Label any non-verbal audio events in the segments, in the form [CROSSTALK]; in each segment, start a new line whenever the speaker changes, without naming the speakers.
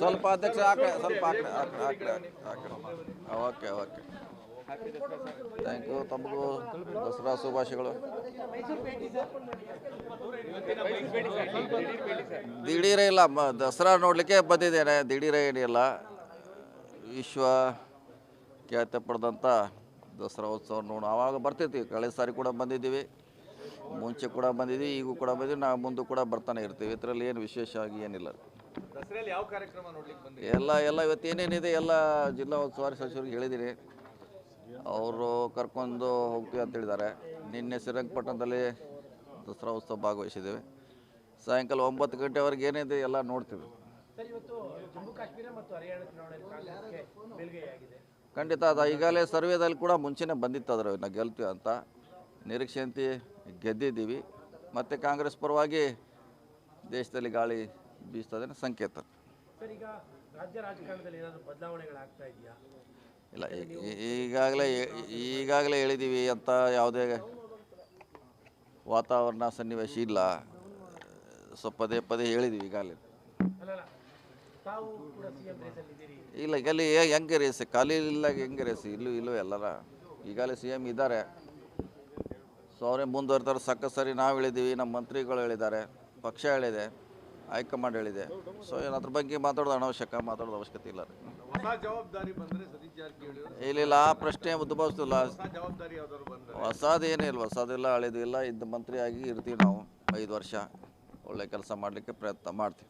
ಸ್ವಲ್ಪ ಅಧ್ಯಕ್ಷ ಸ್ವಲ್ಪ ಓಕೆ ಓಕೆ. ಥ್ಯಾಂಕ್ ಯು ತಮಗೂ ದಸರಾ ಶುಭಾಶಯಗಳು. ದಿಢೀರೇ ಇಲ್ಲ ದಸರಾ ನೋಡಲಿಕ್ಕೆ ಬಂದಿದ್ದೇನೆ, ದಿಢೀರೇ ಏನಿಲ್ಲ. ವಿಶ್ವ ಖ್ಯಾತಿ ಪಡೆದಂಥ ದಸರಾ ಉತ್ಸವ ನೋಡು ಆವಾಗ ಬರ್ತಿರ್ತೀವಿ ಕಳೆದ ಸಾರಿ ಕೂಡ ಬಂದಿದ್ದೀವಿ, ಮುಂಚೆ ಕೂಡ ಬಂದಿದ್ದೀವಿ ಈಗೂ ಕೂಡ ಬಂದಿದ್ದೀವಿ, ನಾವು ಮುಂದೆ ಕೂಡ ಬರ್ತಾನೆ ಇರ್ತೀವಿ. ಇದರಲ್ಲಿ ಏನು ವಿಶೇಷವಾಗಿ ಏನಿಲ್ಲ. ಎಲ್ಲ ಎಲ್ಲ ಇವತ್ತು ಏನೇನಿದೆ ಎಲ್ಲ ಜಿಲ್ಲಾ ಉಸ್ತುವಾರಿ ಸಚಿವರಿಗೆ ಹೇಳಿದ್ದೀನಿ ಅವರು ಕರ್ಕೊಂಡು ಹೋಗ್ತೀವಿ ಅಂತ ಹೇಳಿದ್ದಾರೆ. ನಿನ್ನೆ ಶ್ರೀರಂಗಪಟ್ಟಣದಲ್ಲಿ ದಸರಾ ಉತ್ಸವ ಭಾಗವಹಿಸಿದ್ದೀವಿ. ಸಾಯಂಕಾಲ ಒಂಬತ್ತು ಗಂಟೆವರೆಗೆ ಏನಿದೆ ಎಲ್ಲ ನೋಡ್ತೀವಿ. ಖಂಡಿತ ಅದು. ಈಗಾಗಲೇ ಸರ್ವೇದಲ್ಲಿ ಕೂಡ ಮುಂಚೆನೇ ಬಂದಿತ್ತು ಅದರ ನಾವು ಗೆಲ್ತೀವಿ ಅಂತ. ನಿರೀಕ್ಷೆಯಂತೆ ಗೆದ್ದಿದ್ದೀವಿ. ಮತ್ತು ಕಾಂಗ್ರೆಸ್ ಪರವಾಗಿ ದೇಶದಲ್ಲಿ ಗಾಳಿ ಬೀಸ್ತದೆ ಸಂಕೇತ.
ಸರ್ ಈಗ ರಾಜ್ಯ ರಾಜಕಾರಣದಲ್ಲಿ ಏನಾದರೂ ಬದಲಾವಣೆಗಳಾಗ್ತಾ ಇದೆಯಾ?
ಇಲ್ಲ ಈಗಾಗಲೇ ಈಗಾಗಲೇ ಹೇಳಿದ್ದೀವಿ ಅಂತ ಯಾವುದೇ ವಾತಾವರಣ ಸನ್ನಿವೇಶ ಇಲ್ಲ. ಸೊ ಪದೇ ಪದೇ ಹೇಳಿದ್ದೀವಿ ಈಗಾಗಲೇ ಇಲ್ಲ ಈಗಲ್ಲಿ ಹೆಂಗೆ ರೇಸ್ ಖಾಲಿ ಇಲ್ಲ ಹೆಂಗೆ ರೇಸ್ ಇಲ್ಲೂ ಇಲ್ಲೂ ಎಲ್ಲರ. ಈಗಾಗಲೇ ಸಿ ಎಂ ಇದ್ದಾರೆ. ಸೊ ಅವರೇ ಮುಂದುವರ್ತಾರೆ ಸಕ್ಕ ಸರಿ ನಾವು ಹೇಳಿದ್ದೀವಿ ನಮ್ಮ ಮಂತ್ರಿಗಳು ಹೇಳಿದ್ದಾರೆ ಪಕ್ಷ ಹೇಳಿದೆ. ಹೈಕಮಾಂಡ್ ಹೇಳಿದೆ. ಸೊ ಏನು ಅದ್ರ ಬಗ್ಗೆ ಮಾತಾಡೋದು ಅನವಶ್ಯಕ ಮಾತಾಡೋದು ಅವಶ್ಯಕತೆ ಇಲ್ಲ ರೀ.
ಹೊಸ ಜವಾಬ್ದಾರಿ ಬಂದ್ರೆ ಸತೀಶ್ ಜಾರಕಿಹೊಳಿ
ಇಲ್ಲ ಇಲ್ಲ ಆ ಪ್ರಶ್ನೆ ಉದ್ಭವಿಸ್ತಿಲ್ಲ
ಹೊಸ ಜವಾಬ್ದಾರಿ ಯಾವ್ದಾದ್ರು ಬಂದ್ರೆ.
ಹೊಸದು ಏನಿಲ್ಲ ಹೊಸದಿಲ್ಲ ಹಳೇದು ಇಲ್ಲ ಇದ್ದ ಮಂತ್ರಿಯಾಗಿ ಇರ್ತೀವಿ ನಾವು ಐದು ವರ್ಷ. ಒಳ್ಳೆ ಕೆಲಸ ಮಾಡಲಿಕ್ಕೆ ಪ್ರಯತ್ನ ಮಾಡ್ತೀವಿ.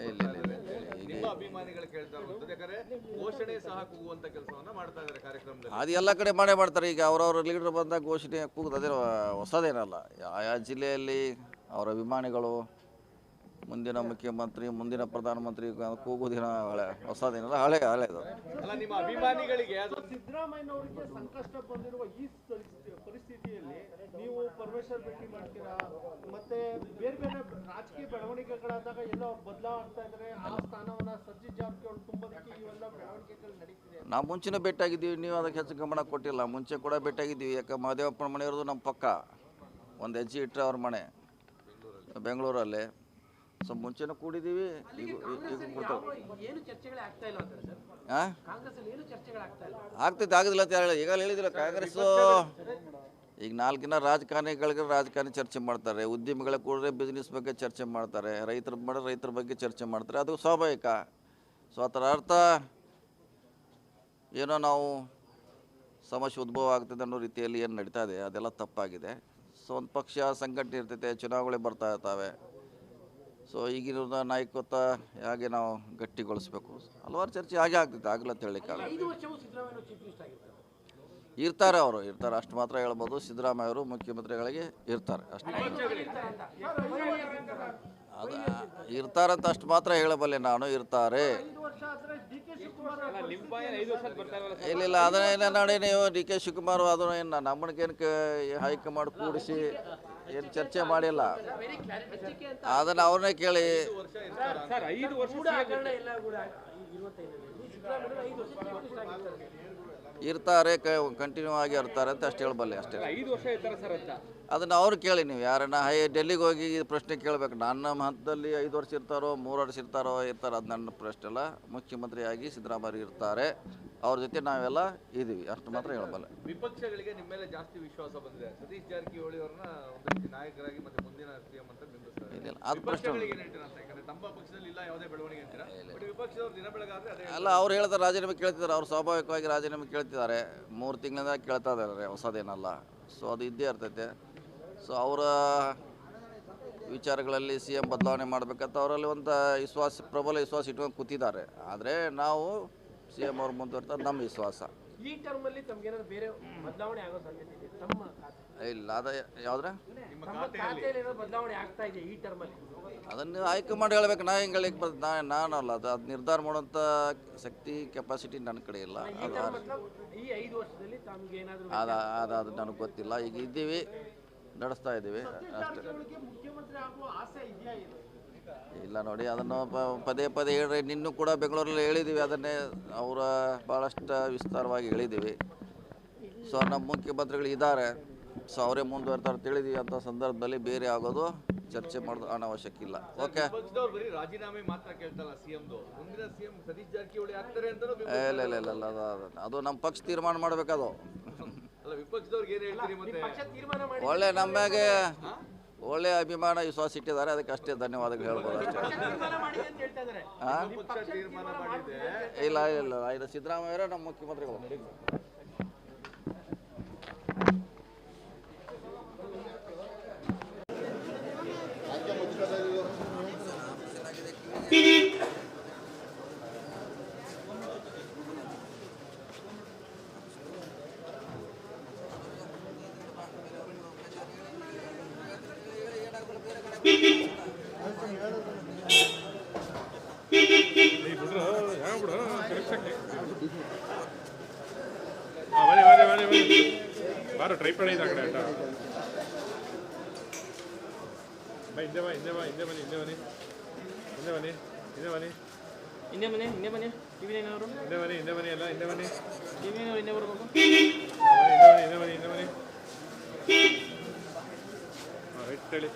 ಇಲ್ಲ, ಇಲ್ಲ. ಇಲ್ಲ, ಇಲ್ಲ. ಅದು ಎಲ್ಲ ಕಡೆ ಮಾಡೇ ಮಾಡ್ತಾರೆ ಈಗ ಅವ್ರವ್ರ ಲೀಡರ್ ಬಂದಾಗ ಘೋಷಣೆ ಕೂಗುದು ಅದೇ ಹೊಸದೇನಲ್ಲ. ಯಾವ ಜಿಲ್ಲೆಯಲ್ಲಿ ಅವರ ಅಭಿಮಾನಿಗಳು ಮುಂದಿನ ಮುಖ್ಯಮಂತ್ರಿ ಮುಂದಿನ ಪ್ರಧಾನಮಂತ್ರಿ ಕೂಗುದಿನ ಹಳೆ ಹೊಸದೇನಲ್ಲ ಹಳೆ ಹಳೆದು
ಅಲ್ಲ ನಿಮ್ಮ ಅಭಿಮಾನಿಗಳಿಗೆ
ಸಿದ್ದರಾಮಯ್ಯನವರಿಗೆ ಸಂಕಷ್ಟ ಬಂದಿರುವ ಈ ಪರಿಸ್ಥಿತಿಯಲ್ಲಿ ನೀವು ಪರಮೇಶ್ವರ್ ಭೇಟಿ ಮಾಡ್ತೀರಾ? ಮತ್ತೆ ಬೇರೆ ಬೇರೆ ರಾಜಕೀಯ ಬೆಳವಣಿಗೆಗಳಾದಾಗ ಎಲ್ಲ ಬದಲಾವ್ ಆಗ್ತಾ ಇದ್ದಾರೆ ಆ ಸ್ಥಾನವನ್ನ ಸಜ್ಜಿತ್ ಜಾರಕಿಹೊಳಿ ತುಂಬೋದಕ್ಕೆ ಇವೆಲ್ಲ ಬೆಳವಣಿಗೆಗಳು ನಡೀತಿದೆ
ನಾವು ಮುಂಚಿನ ಭೇಟಿಯಾಗಿದ್ದೀವಿ ನೀವು ಅದಕ್ಕೆ ಹೆಚ್ಚು ಗಮನ ಕೊಟ್ಟಿಲ್ಲ. ಮುಂಚೆ ಕೂಡ ಭೇಟಿಯಾಗಿದ್ದೀವಿ. ಯಾಕೆ ಮಹದೇವಪ್ಪನ ಮನೆ ಇರೋದು ನಮ್ಮ ಪಕ್ಕ. ಒಂದು ಹೆಜ್ಜೆ ಇಟ್ಟರೆ ಅವ್ರ ಮನೆ. ಬೆಂಗಳೂರಲ್ಲಿ. ಸೊ ಮುಂಚೆನೂ ಕೂಡಿದ್ದೀವಿ ಈಗ ಹಾಂ
ಕಾಂಗ್ರೆಸ್
ಆಗ್ತೈತೆ ಆಗೋದಿಲ್ಲ ಅಂತ ಹೇಳಿ ಈಗ ಹೇಳಿದಿಲ್ಲ ಕಾಂಗ್ರೆಸ್ಸು ಈಗ ನಾಲ್ಕಿನ ರಾಜಕಾರಣಿಗಳಿಗೆ ರಾಜಕಾರಣಿ ಚರ್ಚೆ ಮಾಡ್ತಾರೆ ಉದ್ಯಮಿಗಳ ಕೂಡ್ರೆ ಬಿಸ್ನೆಸ್ ಬಗ್ಗೆ ಚರ್ಚೆ ಮಾಡ್ತಾರೆ ರೈತರ ಮಾಡಿದ್ರೆ ರೈತರ ಬಗ್ಗೆ ಚರ್ಚೆ ಮಾಡ್ತಾರೆ ಅದು ಸ್ವಾಭಾವಿಕ. ಸೊ ಅದರ ಅರ್ಥ ಏನೋ ನಾವು ಸಮಸ್ಯೆ ಉದ್ಭವ ಆಗ್ತದೆ ಅನ್ನೋ ರೀತಿಯಲ್ಲಿ ಏನು ನಡೀತಾ ಇದೆ ಅದೆಲ್ಲ ತಪ್ಪಾಗಿದೆ. ಸೊ ಒಂದು ಪಕ್ಷ ಸಂಘಟನೆ ಇರ್ತೈತೆ ಚುನಾವಣೆ ಬರ್ತಾ ಇರ್ತಾವೆ. ಸೊ ಈಗಿನ ನಾಯಕತ್ವ ಹೇಗೆ ನಾವು ಗಟ್ಟಿಗೊಳಿಸ್ಬೇಕು? ಹಲವಾರು ಚರ್ಚೆ ಹಾಗೆ ಆಗ್ತೈತೆ ಆಗಲ್ಲ ಅಂತ ಹೇಳಲಿಕ್ಕಾಗಲ್ಲ ಇರ್ತಾರೆ ಅವರು ಇರ್ತಾರೆ. ಅಷ್ಟು ಮಾತ್ರ ಹೇಳ್ಬೋದು. ಸಿದ್ದರಾಮಯ್ಯ ಅವರು ಮುಖ್ಯಮಂತ್ರಿಗಳಿಗೆ ಇರ್ತಾರೆ ಅಷ್ಟು. ಅದು, ಇರ್ತಾರಂತ ಅಷ್ಟು ಮಾತ್ರ ಹೇಳಬಲ್ಲೆ ನಾನು, ಇರ್ತಾರೆ. ಇಲ್ಲ ಇಲ್ಲ ಅದನ್ನೇನು ನೋಡಿ ನೀವು ಡಿ ಕೆ ಶಿವಕುಮಾರ್ ಅದನ್ನು ಏನು ನಮ್ಮನಿಗೇನು ಹೈಕಮಾಂಡ್ ಕೂಡಿಸಿ ಏನು ಚರ್ಚೆ ಮಾಡಿಲ್ಲ.
ಅಂತ
ಅದನ್ನು ಅವ್ರನ್ನೇ ಕೇಳಿ. ಇರ್ತಾರೆ ಕಂಟಿನ್ಯೂ ಆಗಿ ಇರ್ತಾರೆ ಅಂತ ಅಷ್ಟು ಹೇಳಬಲ್ಲೆ ಅಷ್ಟೇ. ಅದನ್ನು ಅವ್ರು ಕೇಳಿ ನೀವು ಯಾರನ್ನ ಹೈ ಡೆಲ್ಲಿಗೆ ಹೋಗಿ ಈ ಪ್ರಶ್ನೆ ಕೇಳಬೇಕು. ನನ್ನ ಹಂತದಲ್ಲಿ ಐದು ವರ್ಷ ಇರ್ತಾರೋ ಮೂರು ವರ್ಷ ಇರ್ತಾರೋ ಇರ್ತಾರೆ ಅದು ನನ್ನ ಪ್ರಶ್ನೆ ಅಲ್ಲ. ಮುಖ್ಯಮಂತ್ರಿಯಾಗಿ ಸಿದ್ದರಾಮಯ್ಯ ಇರ್ತಾರೆ. ಅವ್ರ ಜೊತೆ ನಾವೆಲ್ಲ ಇದ್ದೀವಿ ಅಷ್ಟು ಮಾತ್ರ ಹೇಳಬಲ್ಲ.
ವಿಪಕ್ಷಗಳಿಗೆ ನಿಮ್ಮ ಮೇಲೆ ಜಾಸ್ತಿ ವಿಶ್ವಾಸ ಬಂದಿದೆ. ಸತೀಶ್ ಜಾರಕಿಹೊಳಿ ಅವ್ರನ್ನ ಒಂದು ರೀತಿ ನಾಯಕರಾಗಿ ಮತ್ತೆ ಮುಂದಿನ ಸಿಎಂ ಅಂತ ಬಿಂಬಿಸ್ತಾರೆ.
ಅದು ಪ್ರಶ್ನೆ
ತಮ್ಮ ಪಕ್ಷದಲ್ಲಿ ಇಲ್ಲ ಯಾವುದೇ ಬೆಳವಣಿಗೆ ಅಂತೀರಾ? ಬಟ್ ವಿಪಕ್ಷದವ್ರು ದಿನ ಬೆಳಗಾದ್ರೆ
ಅಲ್ಲ ಅವ್ರು ಹೇಳ್ತಾರೆ ರಾಜೀನಾಮೆ ಕೇಳ್ತಿದ್ದಾರೆ. ಅವ್ರು ಸ್ವಾಭಾವಿಕವಾಗಿ ರಾಜೀನಾಮೆ ಕೇಳ್ತಿದ್ದಾರೆ. ಮೂರು ತಿಂಗಳಿಂದ ಕೇಳ್ತಾ ಇದ್ದಾರೆ ಹೊಸದೇನಲ್ಲ. ಸೊ ಅದು ಇದ್ದೇ ಇರ್ತೈತೆ. ಸೊ ಅವರ ವಿಚಾರಗಳಲ್ಲಿ ಸಿ ಎಂ ಬದಲಾವಣೆ ಮಾಡಬೇಕಂತ ಅವರಲ್ಲಿ ಒಂದು ವಿಶ್ವಾಸ ಪ್ರಬಲ ವಿಶ್ವಾಸ ಇಟ್ಕೊಂಡು ಕೂತಿದ್ದಾರೆ. ಆದರೆ ನಾವು ಸಿ ಎಂ ಅವ್ರು ಮುಂದುವರ್ತಾರೆ ನಮ್ಮ ವಿಶ್ವಾಸ. ಇಲ್ಲ ಅದ ಯಾವ್ದ್ರ? ಅದನ್ನು ಆಯ್ಕೆ ಮಾಡಿ ಹೇಳ್ಬೇಕು. ನಾ ಹೆಂಗೆ ಬರ್ತದೆ ನಾ ನಾನಲ್ಲ ಅದು ಅದು ನಿರ್ಧಾರ ಮಾಡುವಂಥ ಶಕ್ತಿ ಕೆಪಾಸಿಟಿ ನನ್ನ ಕಡೆ ಇಲ್ಲ. ಅದು ಅದು ನನಗೆ ಗೊತ್ತಿಲ್ಲ. ಈಗ ಇದ್ದೀವಿ. ನಡೆಸ್ತಾ ಇದ್ದೀವಿ. ಅಷ್ಟೇ.
ಮುಖ್ಯಮಂತ್ರಿ ಆಗುವ ಆಸೆ ಇದೆಯಾ ಇಲ್ಲ
ನೋಡಿ ಅದನ್ನು ಪ- ಪದೇ ಪದೇ ಹೇಳಿ ನಿನ್ನೂ ಕೂಡ ಬೆಂಗಳೂರಲ್ಲಿ ಹೇಳಿದ್ದೀವಿ ಅದನ್ನೇ ಅವರ ಭಾಳಷ್ಟು ವಿಸ್ತಾರವಾಗಿ ಹೇಳಿದ್ದೀವಿ ಸೊ ನಮ್ಮ ಮುಖ್ಯಮಂತ್ರಿಗಳು ಇದ್ದಾರೆ. ಸೊ ಅವರೇ ಮುಂದುವರ್ತಾರೆ ತಿಳಿದೀವಿ ಅಂತ ಸಂದರ್ಭದಲ್ಲಿ ಬೇರೆ ಆಗೋದು ಚರ್ಚೆ ಮಾಡೋದು ಅನಾವಶ್ಯಕ ಇಲ್ಲ. ಓಕೆ
ಪಕ್ಷದವ್ರು ಬರೀ ರಾಜೀನಾಮೆ ಮಾತ್ರ ಕೇಳ್ತಲ್ಲ ಸಿಎಂದು ಮುಂದಿನ ಸಿಎಂ ಸತೀಶ್ ಜಾರಕಿಹೊಳಿ ಆಗ್ತಾರೆ ಅಂತಾನೂ
ಇಲ್ಲ ಇಲ್ಲ ಇಲ್ಲ ಇಲ್ಲ. ಅದು- ಅದು- ಅದು ನಮ್ಮ ಪಕ್ಷ ತೀರ್ಮಾನ ಮಾಡಬೇಕದು [LAUGHS]
ಅಲ್ಲ ವಿಪಕ್ಷದವ್ರಿಗೆ ಏನ್ ಹೇಳ್ತೀರಿ ಮತ್ತೆ?
ಪಕ್ಷ ತೀರ್ಮಾನ ಮಾಡಿ
ಒಳ್ಳೆ ನಮ್ಮಗೆ ಒಳ್ಳೆ ಅಭಿಮಾನ ವಿಶ್ವಾಸ ಇಟ್ಟಿದ್ದಾರೆ ಅದಕ್ಕೆ ಅಷ್ಟೇ ಧನ್ಯವಾದಗಳು ಹೇಳ್ಬೋದು ಅಷ್ಟೇ.
ತೀರ್ಮಾನ ಮಾಡಿ ಅಂತ ಹೇಳ್ತಾ ಇದಾರೆ.
ಪಕ್ಷ ತೀರ್ಮಾನ ಮಾಡಿದೆ
ಇಲ್ಲ ಇಲ್ಲ ಇದು ಸಿದ್ದರಾಮಯ್ಯ ನಮ್ಮ ಮುಖ್ಯಮಂತ್ರಿಗಳು.
ಬಾರೋ ಟ್ರೈ ಇದೆ ಆ ಕಡೆ ಆಟ ಬಾ ಹಿಂದೆ ಬಾ ಹಿಂದೆ ಬಾ ಹಿಂದೆ ಬನ್ನಿ ಹಿಂದೆ ಬನ್ನಿ ಹಿಂದೆ ಬನ್ನಿ ಹಿಂದೆ ಬನ್ನಿ
ಹಿಂದೆ ಬನ್ನಿ ಹಿಂದೆ ಬನ್ನಿ ಟಿವಿ ನೈನವರು
ಹಿಂದೆ ಬನ್ನಿ ಹಿಂದೆ ಬನ್ನಿ ಎಲ್ಲ ಹಿಂದೆ ಬನ್ನಿ
ಟಿವಿ ನೈನವರು ಹಿಂದೆ ಬನ್ನಿ
ಹಿಂದೆ ಬನ್ನಿ ಹಿಂದೆ ಬನ್ನಿ ಹಾಂ ರೈಟ್ ಹೇಳಿ